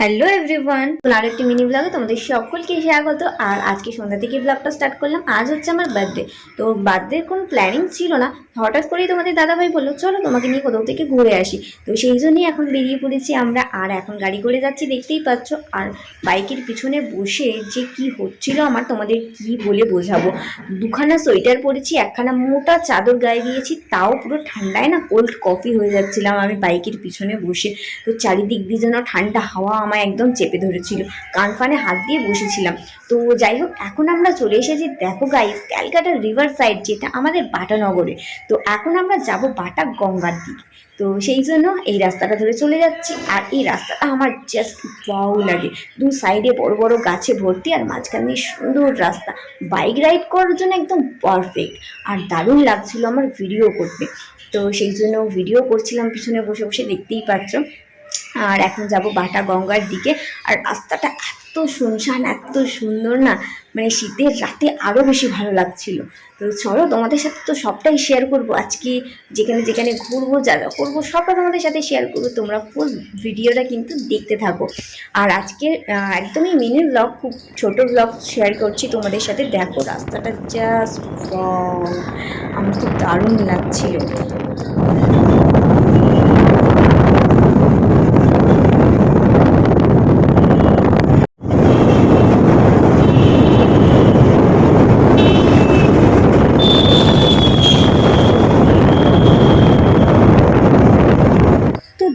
Hello everyone আর একটি mini ব্লগে তোমাদের সকলকে স্বাগত। আর আজকে সন্ধ্যা থেকে ব্লগটা স্টার্ট করলাম। আজ হচ্ছে আমার বার্থডে তো বার্থডের কোনো প্ল্যানিং ছিল না। হঠাৎ করেই তোমাদের দাদাভাই বলল, চলো তোমাকে নিয়ে কোথাও থেকে ঘুরে আসি। তো সেই জন্যই এখন বেরিয়ে পড়েছি আমরা। আর এখন গাড়ি করে যাচ্ছি, দেখতেই পাচ্ছ। আর বাইকের পিছনে বসে যে কি হচ্ছিল আমার তোমাদের কি বলে বোঝাবো। দুখানা সোয়েটার পরেছি, একখানা মোটা চাদর গায়ে দিয়েছি। তাও পুরো ঠান্ডায় না কোল্ড কফি হয়ে যাচ্ছিলাম আমি বাইকের পিছনে বসে। তো চারিদিক দিয়ে যেন ঠান্ডা হাওয়া আমায় একদম চেপে ধরেছিল। কান ফানে হাত দিয়ে বসেছিলাম। তো যাই হোক এখন আমরা চলে এসেছি, দেখো গাইস ক্যালকাটা রিভার সাইড যেটা আমাদের বাটানগরে। তো এখন আমরা যাব বাটা গঙ্গার দিকে। তো সেই জন্য এই রাস্তাটা ধরে চলে যাচ্ছি। আর এই রাস্তাটা আমার জাস্ট ওয়াও লাগে। দু সাইডে বড় বড় গাছে ভর্তি আর মাঝখান দিয়ে সুন্দর রাস্তা। বাইক রাইড করার জন্য একদম পারফেক্ট আর দারুণ লাগছিল আমার ভিডিও করতে। তো সেই জন্য ভিডিও করছিলাম, পিছনে বসে বসে দেখতেই পাচ্ছ। আর এখন যাব বাটা গঙ্গার দিকে। আর রাস্তাটা এত শুনশান, এত সুন্দর না? মানে শীতের রাতে আরও বেশি ভালো লাগছিল। তো চলো, তোমাদের সাথে তো সবটাই শেয়ার করব। আজকে যেখানে যেখানে ঘুরবো, যা যা করব, সবটা তোমাদের সাথে শেয়ার করব। তোমরা ফুল ভিডিওটা কিন্তু দেখতে থাকো। আর আজকে একদমই মিনি ব্লগ খুব ছোট ব্লগ শেয়ার করছি তোমাদের সাথে। দেখো, রাস্তাটা জাস্ট আমার খুব দারুণ লাগছিল।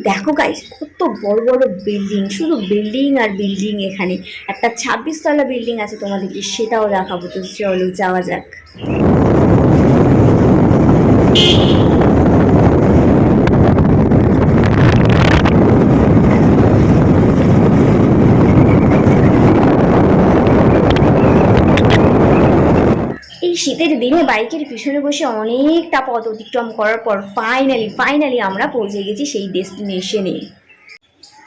দেখো গাইস কত বড় বড় বিল্ডিং শুধু বিল্ডিং আর বিল্ডিং এখানে। একটা ছাব্বিশ তলা বিল্ডিং আছে তোমাদেরকে, সেটাও দেখাবো। তো চলো যাওয়া যাক। এই শীতের দিনে বাইকের পিছনে বসে অনেকটা পথ অতিক্রম করার পর ফাইনালি ফাইনালি আমরা পৌঁছে গেছি সেই ডেস্টিনেশনে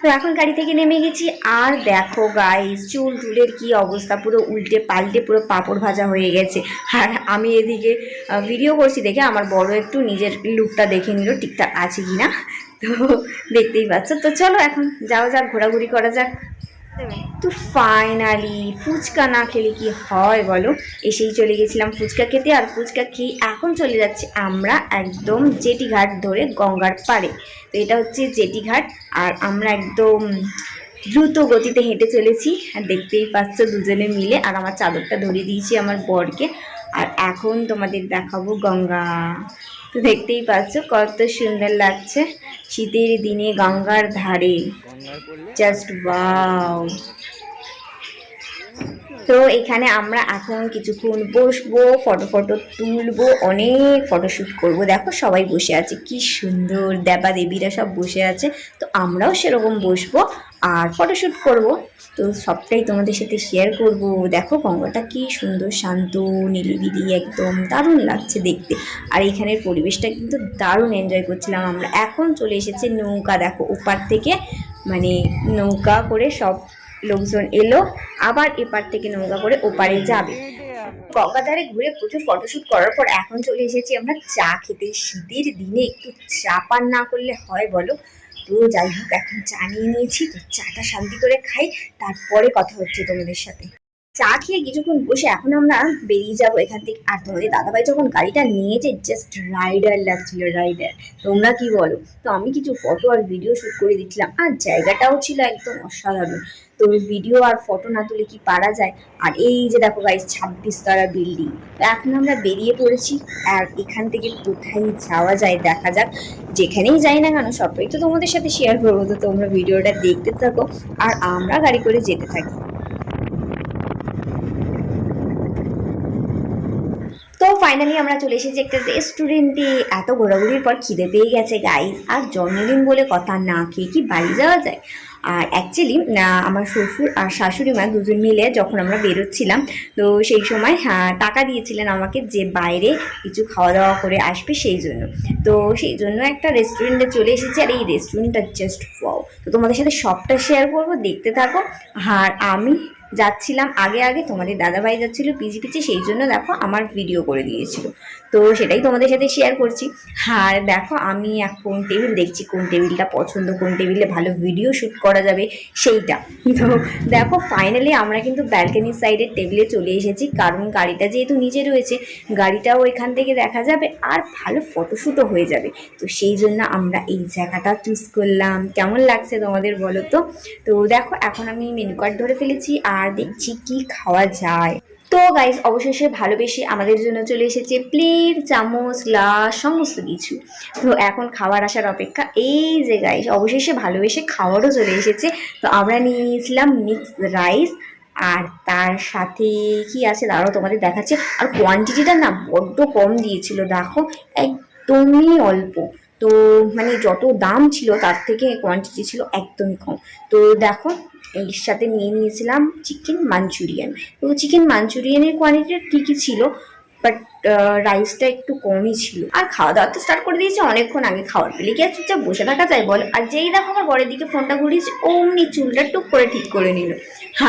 তো এখন গাড়ি থেকে নেমে গেছি। আর দেখো গাইস চুল টুলের কি অবস্থা? পুরো উল্টে পাল্টে পুরো পাঁপড় ভাজা হয়ে গেছে। আর আমি এদিকে ভিডিও করছি দেখে আমার বড় একটু নিজের লুকটা দেখে নিল, ঠিকঠাক আছে কি না তো দেখতেই পাচ্ছ। তো চলো এখন যাওয়া যাক, ঘোরাঘুরি করা যাক। তো ফাইনালি ফুচকা না খেলে কি হয় বলো? এসেই চলে গেছিলাম ফুচকা খেতে আর ফুচকা খেয়ে এখন চলে যাচ্ছি আমরা একদম জেটি ঘাট ধরে গঙ্গার পাড়ে। তো এটা হচ্ছে জেটি ঘাট আর আমরা একদম দ্রুত গতিতে হেঁটে চলেছি। আর দেখতেই পাচ্ছ দুজনে মিলে আর আমার চাদরটা ধরিয়ে দিয়েছি আমার বরকে। আর এখন তোমাদের দেখাবো গঙ্গা। তো দেখতেই পাচ্ছ কত সুন্দর লাগছে। শীতের দিনে গঙ্গার ধারে। জাস্ট ওয়াও তো এখানে আমরা এখন কিছুক্ষণ বসবো ফটো ফটো তুলবো, অনেক ফটোশ্যুট করব। দেখো সবাই বসে আছে, কি সুন্দর, দেবা দেবীরা সব বসে আছে। তো আমরাও সেরকম বসবো। আর ফটোশ্যুট করব। তো সবটাই তোমাদের সাথে শেয়ার করব। দেখো গঙ্গাটা কি সুন্দর, শান্ত নিলিবিলি একদম দারুণ লাগছে দেখতে। আর এখানের পরিবেশটা কিন্তু দারুণ এনজয় করছিলাম আমরা। এখন চলে এসেছে নৌকা। দেখো, ওপার থেকে মানে নৌকা করে সব লোকজন এলো। আবার এপার থেকে নৌকা করে ওপারে যাবে। গঙ্গাধারে ঘুরে প্রচুর ফটোশ্যুট করার পর এখন চলে এসেছি আমরা চা খেতে। শীতের দিনে একটু চা পান না করলে হয় বলো? তো যাই হোক, এখন চা নিয়ে নিয়েছি, তো চাটা শান্তি করে খাই, তারপরে কথা হচ্ছে তোমাদের সাথে। চা খেয়ে কিছুক্ষণ বসে এখন আমরা বেরিয়ে যাব এখান থেকে। আর তোমাদের দাদাভাই যখন গাড়িটা নিয়েছে জাস্ট রাইডার লাগছিল রাইডার তোমরা কি বলো? তো আমি কিছু ফটো আর ভিডিও শ্যুট করে দিচ্ছিলাম আর জায়গাটাও ছিল একদম অসাধারণ। তো ভিডিও আর ফটো না তুলে কি পারা যায়? আর এই যে দেখো গাইস ছাব্বিশ তলা বিল্ডিং তো এখন আমরা বেরিয়ে পড়েছি। আর এখান থেকে কোথায় যাওয়া যায় দেখা যাক। যেখানেই যাই না কেন, সবটাই তো তোমাদের সাথে শেয়ার করব। তো তোমরা ভিডিওটা দেখতে থাকো। আর আমরা গাড়ি করে যেতে থাকি। তো ফাইনালি আমরা চলে এসেছি একটা রেস্টুরেন্টে এত ঘোরাঘুরির পর খিদে পেয়ে গেছে গাইস আর জন্মদিন বলে কথা না খেয়ে কি বাড়ি যাওয়া যায়? আর অ্যাকচুয়ালি আমার শ্বশুর আর শাশুড়ি মা দুজন মিলে যখন আমরা বেরোচ্ছিলাম তো সেই সময় হ্যাঁ, টাকা দিয়েছিলেন আমাকে যে বাইরে কিছু খাওয়া দাওয়া করে আসবে সেই জন্য। তো সেই জন্য একটা রেস্টুরেন্টে চলে এসেছি আর এই রেস্টুরেন্টটা জাস্ট ওয়াও তো তোমাদের সাথে সবটা শেয়ার করব দেখতে থাকো। আর আমি যাচ্ছিলাম আগে আগে তোমাদের দাদাভাই যাচ্ছিল পিজি পিছি সেই জন্য দেখো আমার ভিডিও করে দিয়েছিল। তো সেটাই তোমাদের সাথে শেয়ার করছি। আর দেখো আমি এখন টেবিল দেখছি কোন টেবিলটা পছন্দ, কোন টেবিলে ভালো ভিডিও শ্যুট করা যাবে, সেইটা। তো দেখো ফাইনালি আমরা কিন্তু ব্যালকানির সাইডের টেবিলে চলে এসেছি, কারণ গাড়িটা যেহেতু নিচে রয়েছে, গাড়িটাও এখান থেকে দেখা যাবে আর ভালো ফটোশ্যুটও হয়ে যাবে। তো সেই জন্য আমরা এই জায়গাটা চুজ করলাম। কেমন লাগছে তোমাদের বলো তো? তো দেখো এখন আমি মেনু কার্ড ধরে ফেলেছি আর দেখছি কি খাওয়া যায়। তো গাইজ অবশেষে ভালোবেসে আমাদের জন্য চলে এসেছে প্লেট, চামচ গ্লাস সমস্ত কিছু। তো এখন খাবার আসার অপেক্ষা এই যে গাইজ অবশেষে ভালোবেসে খাবারও চলে এসেছে। তো আমরা নিয়ে নিয়েছিলাম মিক্স রাইস আর তার সাথে কি আছে দাঁড়াও তোমাদের দেখাচ্ছে। আর কোয়ান্টিটিটা না বড্ড কম দিয়েছিল, দেখো, একদমই অল্প। তো মানে যত দাম ছিল তার থেকে কোয়ান্টিটি ছিল একদমই কম। তো দেখো এর সাথে নিয়ে নিয়েছিলাম চিকেন মাঞ্চুরিয়ান তো চিকেন মাঞ্চুরিয়ানের কোয়ান্টিটিটা ঠিকই ছিল বাট রাইসটা একটু কমই ছিল। আর খাওয়া দাওয়া তো স্টার্ট করে দিয়েছে অনেকক্ষণ আগে খাওয়ার পেলে। কি আর চুপচাপ বসে থাকা যায় বল? আর যেই দেখো আমার বরের দিকে ফোনটা ঘুরিয়েছে, অমনি চুলটা টুক করে ঠিক করে নিল।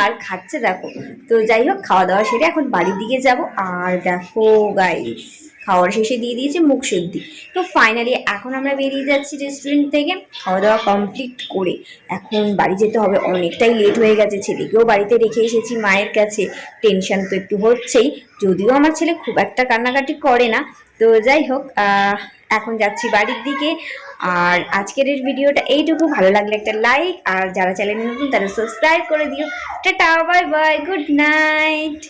আর খাচ্ছে দেখো। তো যাই হোক খাওয়া দাওয়া সেরে এখন বাড়ির দিকে যাব। আর দেখো গাইস খাওয়ার শেষে দিয়ে দিয়েছে মুখ শুদ্ধি। তো ফাইনালি এখন আমরা বেরিয়ে যাচ্ছি রেস্টুরেন্ট থেকে। খাওয়া দাওয়া কমপ্লিট করে এখন বাড়ি যেতে হবে। অনেকটাই লেট হয়ে গেছে। ছেলেকেও বাড়িতে রেখে এসেছি মায়ের কাছে। টেনশন তো একটু হচ্ছেই। যদিও আমার ছেলে খুব একটা কান্নাকাটি করে না। তো যাই হোক এখন যাচ্ছি বাড়ির দিকে। আর আজকের এই ভিডিওটা এইটুকু। ভালো লাগলে একটা লাইক আর যারা চ্যানেলে নতুন, তারা সাবস্ক্রাইব করে দিও। Tata bye bye good night